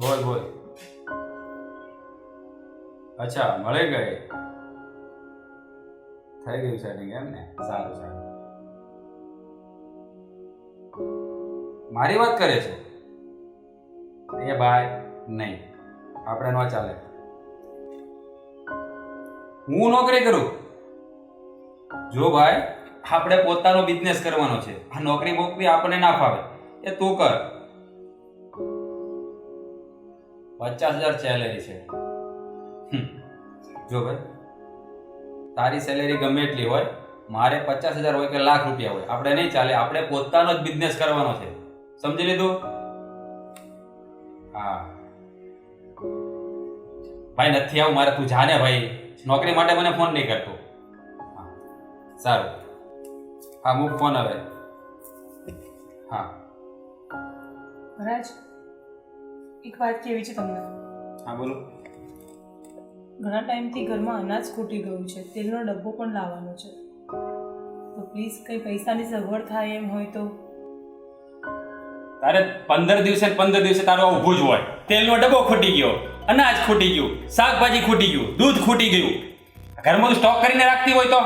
બોલ બોલ. અચ્છા, મળી ગઈ. થઈ ગયું સેટિંગ એમ ને? સારું સારું. મારી વાત કરે છે? એ ભાઈ, નહીં. આપણે ન ચાલે. હું નોકરી કરું? જો ભાઈ, આપણે પોતાનો બિઝનેસ કરવાનો છે. આ નોકરી બોકરી આપણને ના ફાવે. એ તું કર. પચાસ હજાર સેલેરી છે. જો ભાઈ તારી સેલેરી ગમે એટલી હોય મારે પચાસ હજાર હોય કે લાખ રૂપિયા હોય આપણે નહીં ચાલે આપણે પોતાનો જ બિઝનેસ કરવાનો છે. સમજી લીધું? હા. ભાઈ નથી આવું મારે તું જાને ભાઈ. નોકરી માટે મને ફોન નહીં કરતો. સારું. હા મૂક ફોન હવે. હા. મહારાજ એક વાત કેવી છે તમને? હા બોલો. ઘણા ટાઈમથી ઘરમાં અનાજ ખૂટી ગયું છે તેલનો ડબ્બો પણ લાવવાનો છે. તો પ્લીઝ કંઈ પૈસાની સગવડ થાય એમ હોય તો? તારે પંદર દિવસે પંદર દિવસે તારો ઊભું જ હોય. તેલનો ડબ્બો ખૂટી ગયો અનાજ ખૂટી ગયું શાકભાજી ખૂટી ગયું દૂધ ખૂટી ગયું. ઘરમાં સ્ટોક કરીને રાખતી હોય તો?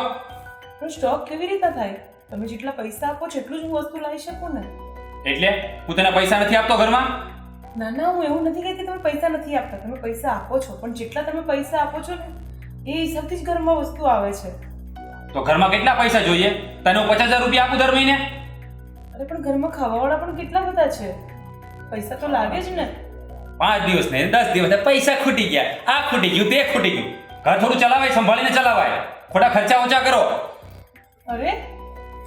પણ સ્ટોક કેવી રીતે થાય? તમે જેટલા પૈસા આપો છો એટલું જ હું વસ્તુ લાવી શકું ને? એટલે હું તને પૈસા નથી આપતો ઘરમાં? ના ના હું એવું નથી કહેતી તમે પૈસા નથી આપતા. તમે પૈસા આપો છો પણ જેટલા તમે પૈસા આપો છો ને એ હિસાબથી જ ઘરમાં વસ્તુ આવે છે. તો ઘરમાં કેટલા પૈસા જોઈએ? તને હું પચાસ હજાર રૂપિયા આપું દર મહિને? અરે પણ ઘરમાં ખાવાવાળા પણ કેટલા બધા છે? પૈસા તો લાગે જ ને. પાંચ દિવસ ને દસ દિવસ પૈસા ખૂટી ગયા. આ ખૂટી ગયું તે ખૂટી ગયું. ઘર થોડું ચલાવાય સંભાળીને ચલાવાય. ખોટા ખર્ચા ઓછા કરો. અરે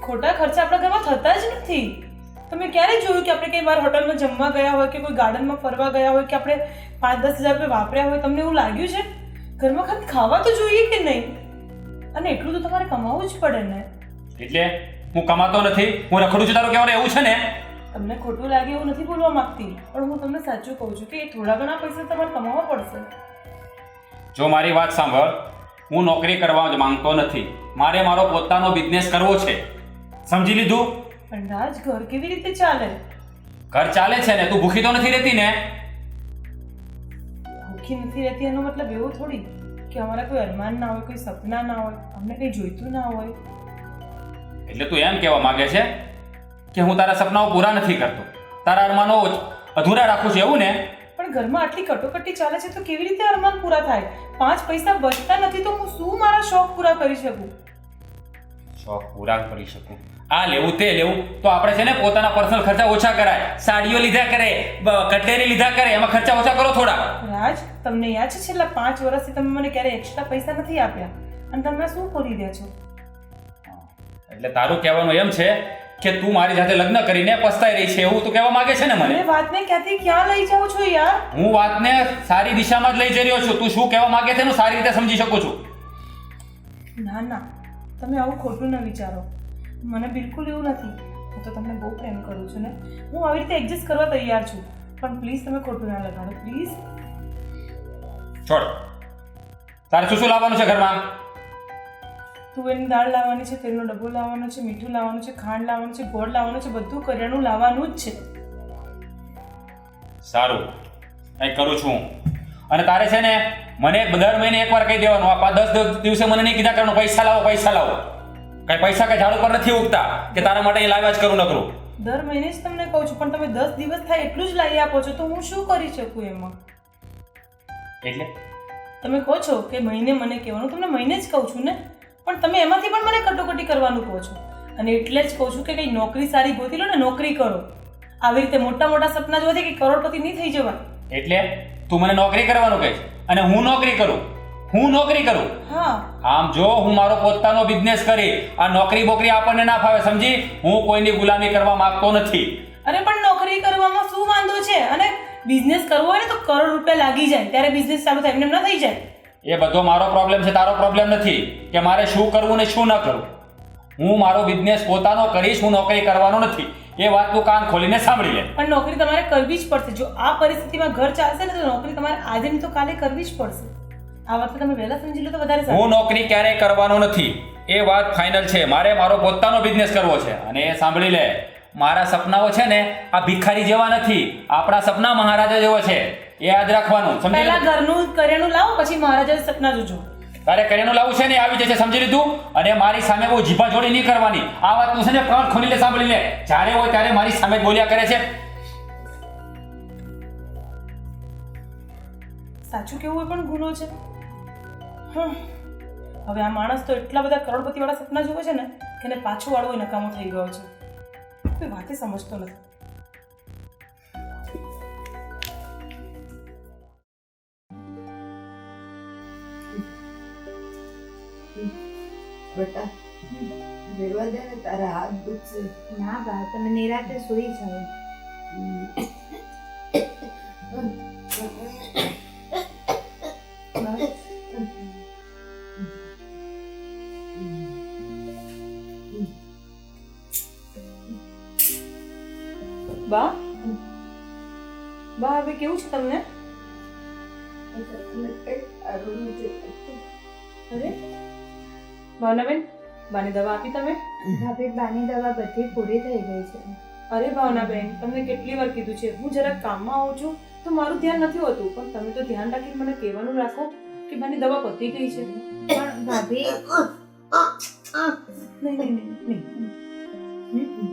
ખોટા ખર્ચા આપણા ઘરમાં થતા જ નથી. તમે ક્યારે જોયું કે આપણે કઈ વાર હોટલમાં જમવા ગયા હોય કે કોઈ ગાર્ડનમાં ફરવા ગયા હોય કે આપણે પાંચ દસ હજાર રૂપિયા વાપર્યા હોય? તમને એવું લાગ્યું છે? ઘરમાં ખાલી ખાવા તો જોઈએ કે નહીં? અને એટલું તો તમારે કમાવું જ પડે ને. એટલે હું કમાતો નથી હું રખડું છું. તારું કહેવાનું એવું છે ને? તમને ખોટું લાગે એવું નથી બોલવા માંગતી પણ હું તમને સાચું કહું છું કે એ થોડા ઘણા પૈસા તમારે કમાવવા પડશે. જો મારી વાત સાંભળ હું નોકરી કરવા માંગતો નથી. મારે મારો પોતાનો બિઝનેસ કરવો છે. સમજી લીધું? પણ રાજ ઘર કેવી રીતે ચાલે? ઘર ચાલે છે ને તું ભૂખી તો નથી રહેતી ને? ભૂખી નથી રહેતી એનો મતલબ એવો થોડી કે અમારા કોઈ અરમાન ના હોય કોઈ સપના ના હોય અમને કંઈ જોઈતું ના હોય. એટલે તું એમ કહેવા માંગે છે કે હું તારા સપનાઓ પૂરા નથી કરતો. તારા અરમાનો અધૂરા રાખું છું એવું ને? પણ ઘરમાં આટલી કટોકટી ચાલે છે તો કેવી રીતે અરમાન પૂરા થાય? પાંચ પૈસા બચતા નથી તો હું શું મારા શોખ પૂરા કરી શકું? શોખ પૂરા કરી શકું? આ લેવું તે લેવું. તો આપણે છે ને પોતાના પર્સનલ ખર્ચા ઓછા કરાય. સાડીઓ લીધા કરે કટલેરી લીધા કરે એમાં ખર્ચા ઓછા કરો થોડા. રાજ તમને યાદ છે છેલ્લા પાંચ વર્ષથી તમે મને ક્યારે એક્સ્ટ્રા પૈસા નથી આપ્યા? અને તમે શું કરી રહ્યા છો? એટલે તારું કહેવાનું એમ છે કે તું મારી સાથે લગ્ન કરીને પસ્તાઈ રહી છે એવું તું કહેવા માંગે છે ને મને વાતને ક્યાંથી ક્યાં લઈ જાઉં છું યાર? હું વાતને સારી દિશામાં જ લઈ જઈ રહ્યો છું. તું શું કહેવા માંગે છે એનું સારી રીતે સમજી શકું છું. ના ના. તમે આવું ખોટું ન વિચારો. મને બિલકુલ એવું નથી. હું તો તમને બહુ પ્રેમ કરું છું ને. હું આવી રીતે એડજસ્ટ કરવા તૈયાર છું. પણ પ્લીઝ તમે ખોટું ના લગાડો પ્લીઝ. છોડ. તારે શું શું લાવવાનું છે ઘરમાં? તુવેરની દાળ લાવવાની છે તેલનો ડબ્બો લાવવાનો છે મીઠું લાવવાનું છે ખાંડ લાવવાનું છે ગોળ લાવવાનું છે બધું કરિયાણું લાવવાનું જ છે. સારું. કંઈક કરું છું. અને તારે છે ને મને દર મહિને એકવાર કહી દેવાનું. આ દસ દિવસે મને નહીં કીધા કરવાનું. પૈસા લાવો પૈસા લાવો. કઈ પૈસા કે ઝાડ ઉપર નથી ઉગતા કે તારા માટે અહીં લાવ્યા જ કરું નકરું? દર મહિને જ તમને કહું છું પણ તમે દસ દિવસ થાય એટલું જ લાવી આપો છો તો હું શું કરી શકું એમાં? એટલે? તમે કહો છો કે મહિને મને કહેવાનું તમને મહિને જ કહું છું ને? પણ તમે એમાંથી પણ મને કટોકટી કરવાનું કહો છો. અને એટલે જ કહું છું કે કંઈ નોકરી સારી ગોતી લો ને નોકરી કરો. આવી રીતે મોટા મોટા સપના જોવાથી કે કરોડપતિ નહીં થઈ જવાય. એટલે તું મને નોકરી કરવાનું કહીશ અને હું નોકરી કરું? હું નોકરી કરું. હા. આમ જો હું મારો પોતાનો બિઝનેસ કરી આ નોકરી બોકરી આપણને ના ફાવે સમજી? હું કોઈની ગુલામી કરવા માંગતો નથી. અરે પણ નોકરી કરવામાં શું વાંધો છે? અને બિઝનેસ કરવો હોય ને તો કરોડ રૂપિયા લાગી જાય ત્યારે બિઝનેસ ચાલુ થાય એમને ન થઈ જાય. એ બધો મારો પ્રોબ્લેમ છે તારો પ્રોબ્લેમ નથી કે મારે શું કરવું ને શું ન કરવું. હું મારો બિઝનેસ પોતાનો કરીશ હું નોકરી કરવાનો નથી. એ વાત તું કાન ખોલીને સાંભળી લે. પણ નોકરી તમારે કરવી જ પડશે. જો આ પરિસ્થિતિમાં ઘર ચાલશે ને તો નોકરી તમારે આજે તો કાલે કરવી જ પડશે. આ વાત તમે વહેલા સમજી લો તો વધારે સારું. હું નોકરી ક્યારેય કરવાનો નથી. એ વાત ફાઇનલ છે. મારે મારો પોતાનો બિઝનેસ કરવો છે. અને એ સાંભળી લે. મારા સપનાઓ છે ને આ ભિખારી જેવા નથી. આપણા સપના મહારાજા જેવો છે. એ યાદ રાખવાનું. સમજી પહેલા ઘરનું કરેણું લાવો પછી મહારાજા સપના જોજો. તારે કરેણું લાવવું છે ને? આવી જશે. સમજી લીધું? અને મારી સામે બહુ જીભા જોડી નહીં કરવાની. આ વાતનું છે ને કાન ખોલી લે સાંભળી લે. જ્યારે હોય ત્યારે મારી સામે જ બોલ્યા કરે છે. સાચું કેવું એ પણ ગુનો છે. હવે આ માણસ તો એટલા બધા કરોડપતિ વાળા સપના જોવે છે ને કે એને પાછું વાળવો એ નકામો થઈ ગયો છે. કોઈ વાતે સમજતો નથી. બેટા રેવા દે ને તારા હાથ દુખશે. ના બા તમે નિરાતે સુઈ જાઓ. બા? બા હવે કેવું છે તમને? અરે? ભાવનાબેન બાની દવા આપી તમે? ભાભી બાની દવા બધી પૂરી થઈ ગઈ છે. અરે ભાવનાબેન તમને કેટલી વાર કીધું છે. હું જરાક કામમાં આવું છું તો મારું ધ્યાન નથી હોતું. પણ તમે તો ધ્યાન રાખીને મને કહેવાનું રાખો કે બાની દવા પતી ગઈ છે. પણ ભાભી નહીં નહીં નહીં નહીં.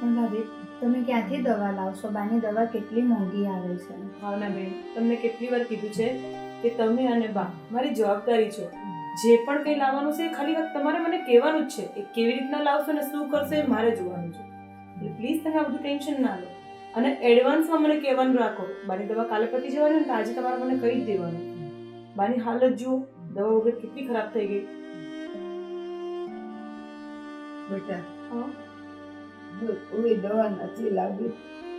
પણ ભાભી તમે ક્યાંથી દવા લાવશો? બાની દવા કેટલી મોંઘી આવે છે? ભાવનાબેન તમને કેટલી વાર કીધું છે કે તમે અને બા મારી જવાબદારી છો. જે પણ કંઈ લાવવાનું છે એ ખાલી વાત તમારે મને કહેવાનું જ છે એ કેવી રીતના લાવશો ને શું કરશો એ મારે જોવાનું છે. એટલે પ્લીઝ તમે આ બધું ટેન્શન ના લો. અને એડવાન્સમાં મને કહેવાનું રાખો બાની દવા કાલે પતી જવાની ને તો આજે તમારે મને કહી જ દેવાનું. બાની હાલત જુઓ દવા વગર કેટલી ખરાબ થઈ ગઈ. બેટા હા. કોઈ દવા નથી લાગી.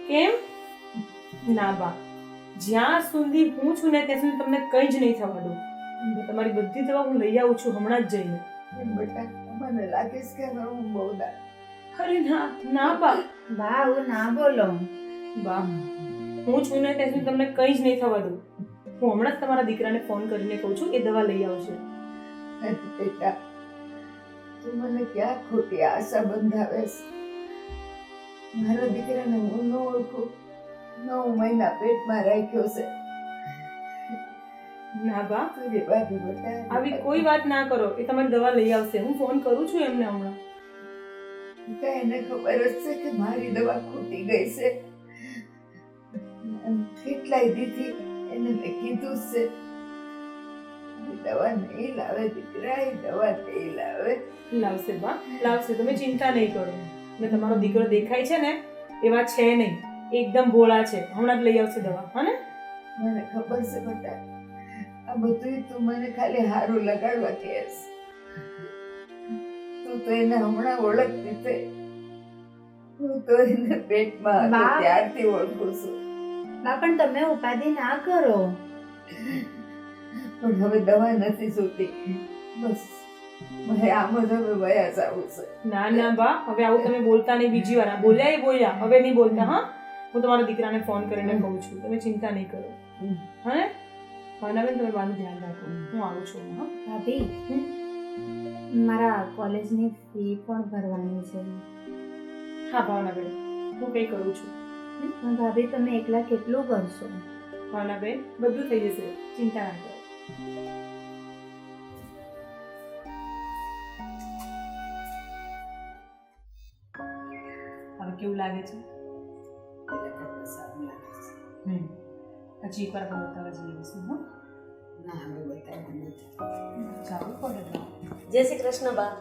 કેમ? ના બા. જ્યાં સુધી હું છું ને ત્યાં સુધી તમને કંઈ જ નહીં થવા દઉં. તમારી બધી દવા હું લઈ આવું છું હમણાં જ જઈને. બેટા મને લાગે છે કે હું બહુ દા અરે ના ના બા. બા હું ના બોલો. બા હું છું ને ત્યાં સુધી તમને કંઈ જ નહીં થવા દઉં. હું હમણાં જ તમારા દીકરાને ફોન કરીને કહું છું એ દવા લઈ આવશે બેટા. તું મને ક્યાં ખોટી આશા બંધાવે છે? મારા દીકરાને હું ન ઓળખું નવ મહિના પેટમાં રાખ્યો છે. ના બા. તું રેવા દે આવી કોઈ વાત ના કરો. એ તમારી દવા લઈ આવશે. હું ફોન કરું છું એમને હમણાં. તો એને ખબર જ છે કે મારી દવા ખૂટી ગઈ છે. કેટલાય દીધી એને મેં કીધું છે. દવા નહીં લાવે દીકરા એ દવા નહીં લાવે. લાવશે બા. લાવશે. તમે ચિંતા નહીં કરો. ને તમારો દીકરો દેખાય છે ને એવા છે નહીં. એકદમ ભોળા છે. હમણાં જ લઈ આવશે દવા. હા ને? મને ખબર છે બેટા. આ બધું તું મને ખાલી હારું લગાડવા કહે તું તો એને હમણાં ઓળખતી દીધે હું તો એને પેટમાં હતી. ત્યારથી ઓળખું છું. બા પણ તમે ઉપાધિ ના કરો. પણ હવે દવા નથી જોતી બસ. મારે આમ જ હવે વયા જવું છે. ના ના બા હવે આવું તમે બોલતા નહીં બીજી વાર. બોલ્યા એ બોલ્યા હવે નહીં બોલતા હા? હું તમારા દીકરાને ફોન કરીને કહું છું તમે ચિંતા નહીં કરો. હા? ને તમે બાનું ધ્યાન રાખો. હું આવું છું હા? ભાભી મારા કોલેજની ફી પણ ભરવાની છે. હા ભાવનાબેન હું કંઈ કરું છું. ભાભી તમે એકલા કેટલું કરશો? ભાવનાબેન બધું થઈ જશે ચિંતા ના કરો. કેવું લાગે છે? એટલે કરતા સારું લાગે છે હમ. હજી એકવાર પણ બતાવવા જઈ છીએ હા. ના હવે બતાવવું નથી. જવું પડે જય શ્રી કૃષ્ણ બા.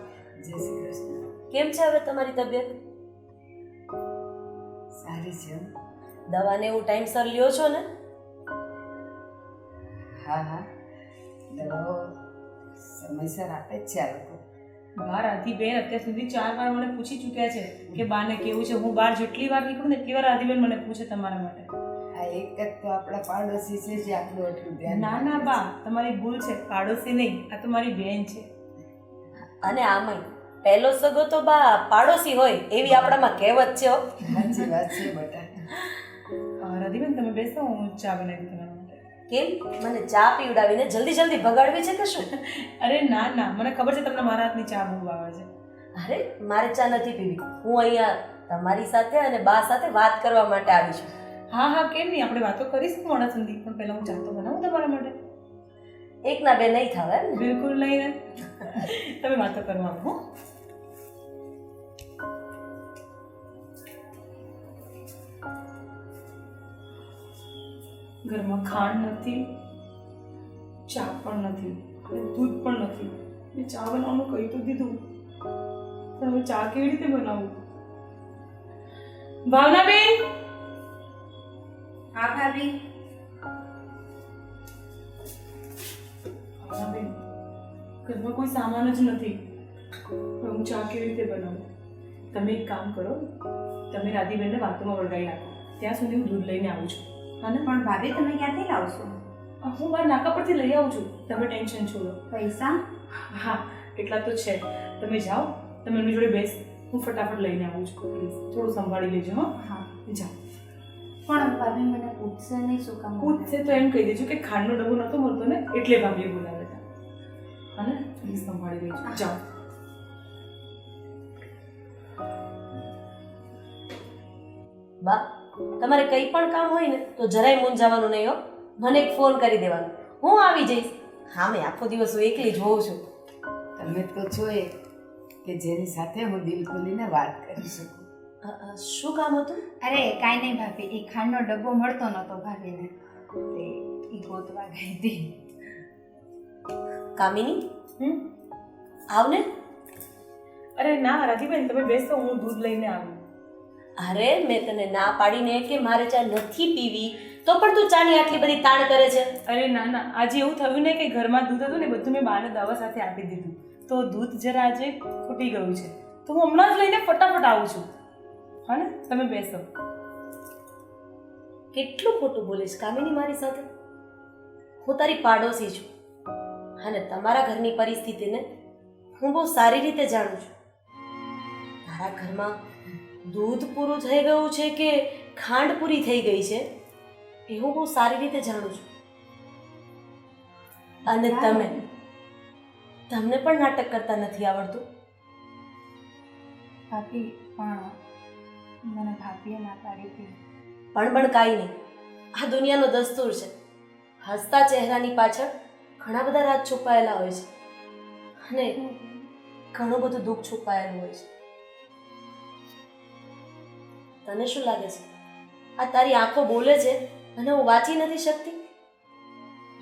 જય શ્રી કૃષ્ણ. કેમ છે હવે તમારી તબિયત? સારી છે. દવાને એવું ટાઈમસર લ્યો છો ને? હા હા. દવાઓ સમયસર આપે જ છે આ લોકો. બહાર બેન અત્યાર સુધી ચાર વાર મને પૂછી ચૂક્યા છે કે બાને કેવું છે? હું બહાર જેટલી વાર નીકળું ને એટલી વાર આદિબેન મને પૂછે તમારા માટે. આ એક જ તો આપણા પાડોશી છે જે આટલું આટલું ધ્યાન ના ના બા તમારી ભૂલ છે. પાડોશી નહીં આ તો મારી બેન છે. અને આમાં પહેલો સગો તો બા પાડોશી હોય એવી આપણામાં કહેવત છે હો. સાચી વાત છે બટા. રાધીબેન તમે બેસો હું ચા બનાવી તમારા કેમ? મને ચા પીવડાવીને જલ્દી જલ્દી ભગાડવી છે કે શું? અરે ના ના મને ખબર છે તમને મારા હાથની ચા બહુ આવે છે. અરે મારે ચા નથી પીવી. હું અહીંયા તમારી સાથે અને બા સાથે વાત કરવા માટે આવી છું. હા હા કેમ નહીં? આપણે વાતો કરીશું મોડા સુધી પણ પહેલા હું ચાતો બનાવું તમારા માટે. એકના બે નહીં થાવ એમ બિલકુલ નહીં ને. તમે વાતો કરવા હો. ઘરમાં ખાંડ નથી ચા પણ નથી અને દૂધ પણ નથી. મેં ચા બનાવવાનું કહી તો દીધું. પણ હવે ચા કેવી રીતે બનાવું? ભાવનાબેન? હા ભાભી. ભાવનાબેન ઘરમાં કોઈ સામાન જ નથી. હું ચા કેવી રીતે બનાવું? તમે એક કામ કરો તમે રાધીબેનને વાતોમાં વળગાઈ રાખો ત્યાં સુધી હું દૂધ લઈને આવું છું. હા ને પણ ભાભી તમે ક્યાંથી લાવશો? હું મારા નાકા પરથી લઈ આવું છું. તમે ટેન્શન છોડો. પૈસા? હા એટલા તો છે. તમે જાઓ તમે એમની જોડે બેસ. હું ફટાફટ લઈને આવું છું. પ્લીઝ થોડું સંભાળી લેજો હા. હા. જાઓ. પણ ભાભી મને પૂછશે નહીં શું કામ પૂછશે તો એમ કહી દેજો કે ખાંડનો ડબ્બો નહોતો મળતો ને એટલે ભાભીએ બોલાવે હતા. હા ને પ્લીઝ સંભાળી લેજો. જાઓ. બા તમારે કંઈ પણ કામ હોય ને તો જરાય મૂંઝાવાનું નહીં હો. મને એક ફોન કરી દેવાનો. હું આવી જઈશ. હા મેં આખો દિવસ હું એકલી જ હોઉં છું. તમે તો છો એ કે જેની સાથે હું દિલ ખોલીને વાત કરી શકું. શું કામ હતું? અરે કાંઈ નહીં ભાભી. એ ખાંડનો ડબ્બો મળતો નહોતો ભાભીને. તે એ ગોતવા ગઈ હતી. કામિની? હમ? આવને? અરે ના રાધીબેન તમે બેસો હું દૂધ લઈને આવું. અરે મેં તને ના પાડીને કે મારે ચા નથી પીવી તો પણ તું ચાની આટલી બધી તાણ કરે છે? અરે ના ના આજે એવું થયું ને કે ઘરમાં દૂધ હતું ને બધું મેં બાને દવા સાથે આપી દીધું. તો દૂધ જરા આજે ખૂટી ગયું છે. તો હું હમણાં જ લઈને ફટાફટ આવું છું. હા ને તમે બેસો. કેટલું ખોટું બોલીશ કામિની મારી સાથે? હું તારી પાડોશી છું. અને તમારા ઘરની પરિસ્થિતિને હું બહુ સારી રીતે જાણું છું. તારા ઘરમાં દૂધ પૂરું થઈ ગયું છે કે ખાંડ પૂરી થઈ ગઈ છે? એ હું બહુ સારી રીતે જાણું છું. અને તમે? તમને પણ નાટક કરતા નથી આવડતું? ભાભી પણ મને ભાભીએ ના પાડી હતી. પણ પણ કાંઈ નહીં. આ દુનિયાનો દસ્તુર છે. હસતા ચહેરાની પાછળ ઘણા બધા રાત છુપાયેલા હોય છે. અને ઘણું બધું દુઃખ છુપાયેલું હોય છે. તને શું લાગે છે? આ તારી આંખો બોલે છે અને હું વાંચી નથી શકતી?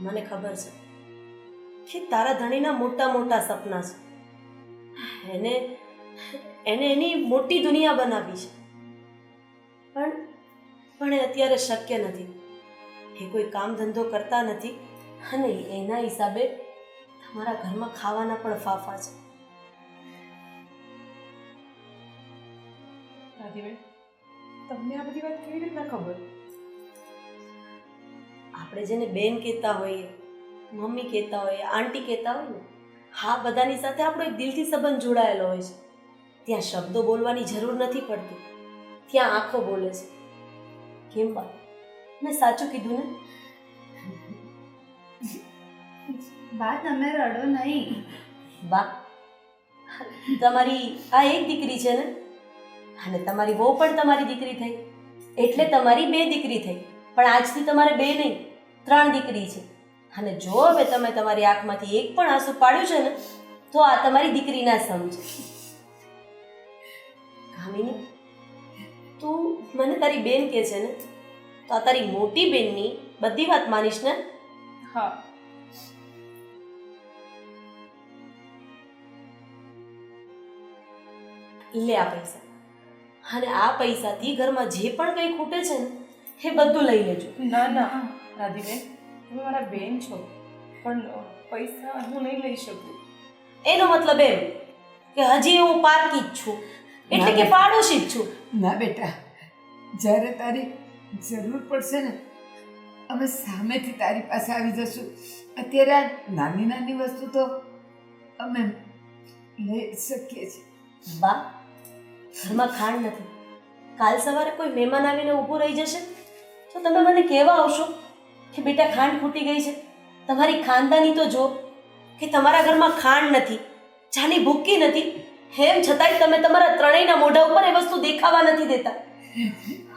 મને ખબર છે કે તારા ધણીના મોટા મોટા સપના છે. એને એને એની મોટી દુનિયા બનાવી છે. પણ પણ એ અત્યારે શક્ય નથી. એ કોઈ કામ ધંધો કરતા નથી અને એના હિસાબે તમારા ઘરમાં ખાવાના પણ ફાફા છે. રાધીબેન? તમને આ બધી વાત કેવી રીતના ખબર? આપણે જેને બેન કહેતા હોઈએ મમ્મી કહેતા હોઈએ આંટી કહેતા હોય ને હા બધાની સાથે આપણો એક દિલથી સંબંધ જોડાયેલો હોય છે. ત્યાં શબ્દો બોલવાની જરૂર નથી પડતી. ત્યાં આંખો બોલે છે. કેમ બા મેં સાચું કીધું ને? બા તમે રડો નહીં. બા તમારી આ એક દીકરી છે ને? અને તમારી વહુ પણ તમારી દીકરી થઈ. એટલે તમારી બે દીકરી થઈ. પણ આજથી તમારે બે નહીં ત્રણ દીકરી છે. અને જો હવે તમે તમારી આંખમાંથી એક પણ આંસુ પાડ્યું છે ને તો આ તમારી દીકરી ના સમજે કામિની તું મને તારી બેન કે છે ને તો આ તારી મોટી બેનની બધી વાત માનીશ ને? હા. લે આ પૈસા. અને આ પૈસાથી ઘરમાં જે પણ કંઈ ખૂટે છે ને એ બધું લઈ લેજો. ના ના રાધીબેન તમે મારા બેન છો પણ પૈસા હું નહીં લઈ શકું. એનો મતલબ એમ કે હજી હું પારકી જ છું એટલે કે પાડોશી જ છું. ના બેટા જ્યારે તારી જરૂર પડશે ને અમે સામેથી તારી પાસે આવી જશું. અત્યારે આ નાની નાની વસ્તુ તો અમે લઈ શકીએ છીએ. બા ઘરમાં ખાંડ નથી. કાલ સવારે કોઈ મહેમાન આવીને ઊભું રહી જશે તો તમે મને કહેવા આવશો કે બેટા ખાંડ ખૂટી ગઈ છે. તમારી ખાનદાની તો જો કે તમારા ઘરમાં ખાંડ નથી ચાની ભૂકી નથી. એમ છતાંય તમે તમારા ત્રણેયના મોઢા ઉપર એ વસ્તુ દેખાવા નથી દેતા.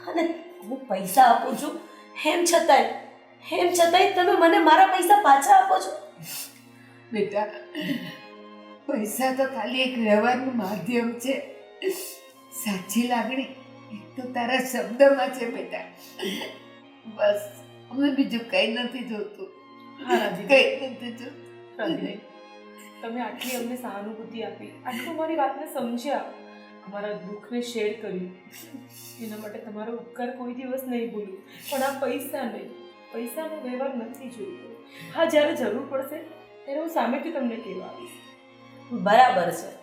અને હું પૈસા આપું છું. એમ છતાંય એમ છતાંય તમે મને મારા પૈસા પાછા આપો છો. બેટા, પૈસા તો ખાલી એક વ્યવહારનું માધ્યમ છે. સાચી લાગણી? એક તો તારા શબ્દમાં છે બેટા. બસ અમે બીજું કઈ નથી જોતું. કઈ નથી જોતું. તમે આટલી અમને સહાનુભૂતિ આપી. આટલું મારી વાતને સમજ્યા. અમારા દુઃખને શેર કર્યું. એના માટે તમારો ઉપકાર કોઈ દિવસ નહીં ભૂલું. પણ આ પૈસા નહીં પૈસાનો વ્યવહાર નથી જોઈતો. હા જ્યારે જરૂર પડશે ત્યારે હું સામેથી તમને કહેવા આવીશ. બરાબર છે.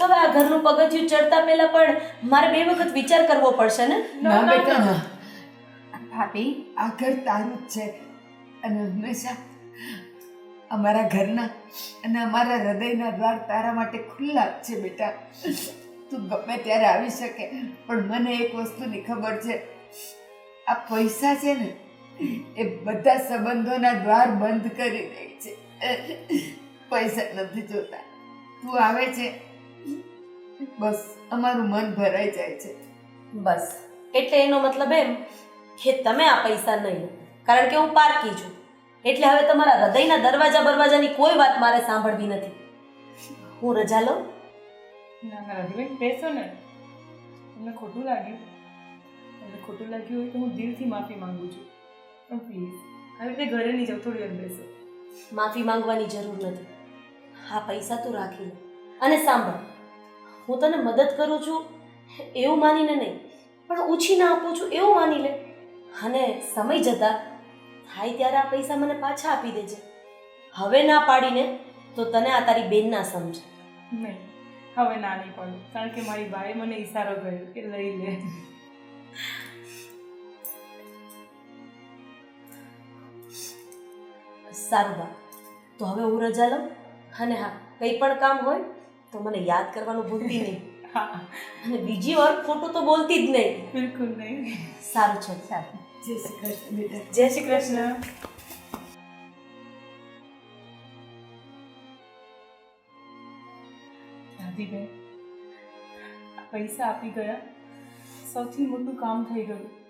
તો હવે આ ઘરનું પગથિયું ચડતા પહેલા પણ મારે બે વખત વિચાર કરવો પડશે ને? ના બેટા ના ભાભી આ ઘર તારું જ છે. અને હંમેશા અમારા ઘરના અને અમારા હૃદયના દ્વાર તારા માટે ખુલ્લા છે બેટા. તું ગમે ત્યારે આવી શકે પણ મને એક વસ્તુની ખબર છે. આ પૈસા છે ને એ બધા સંબંધોના દ્વાર બંધ કરી દે છે. પૈસા નથી જોતા. તું આવે છે બસ અમારું મન ભરાઈ જાય છે. બસ એટલે એનો મતલબ એમ કે તમે આ પૈસા નહીં કારણ કે હું પારકી છું. એટલે હવે તમારા હૃદયના દરવાજા બરવાજાની કોઈ વાત મારે સાંભળવી નથી. હું રજા લઉં? ના ના રાજીબેન બેસો ને. તમને ખોટું લાગ્યું તમને ખોટું લાગ્યું હોય તો હું દિલથી માફી માંગુ છું. પણ પ્લીઝ આવી રીતે ઘરે નહીં જાઉં થોડી વાર બેસો. માફી માંગવાની જરૂર નથી. હા પૈસા તું રાખી લે અને સાંભળ. હું તને મદદ કરું છું એવું માનીને નહીં પણ ઓછી ના આપું છું એવું માની લે. અને સમય જતાં થાય ત્યારે આ પૈસા મને પાછા આપી દેજે. હવે ના પાડીને તો તને આ તારી બેન ના સમજે. નહીં હવે ના નહીં પડે કારણ કે મારી બાએ મને ઈશારો કર્યો કે લઈ લે. સારું બા તો હવે હું રજા લઉં. અને હા કંઈ પણ કામ હોય તો મને યાદ કરવાનું ભૂલતી નહીં. અને બીજી વાર ખોટું તો બોલતી જ નહીં. બિલકુલ નહીં. સારું છે. સારું. જય શ્રી કૃષ્ણ બેટા. જય શ્રી કૃષ્ણ. પૈસા આપી ગયા. સૌથી મોટું કામ થઈ ગયું.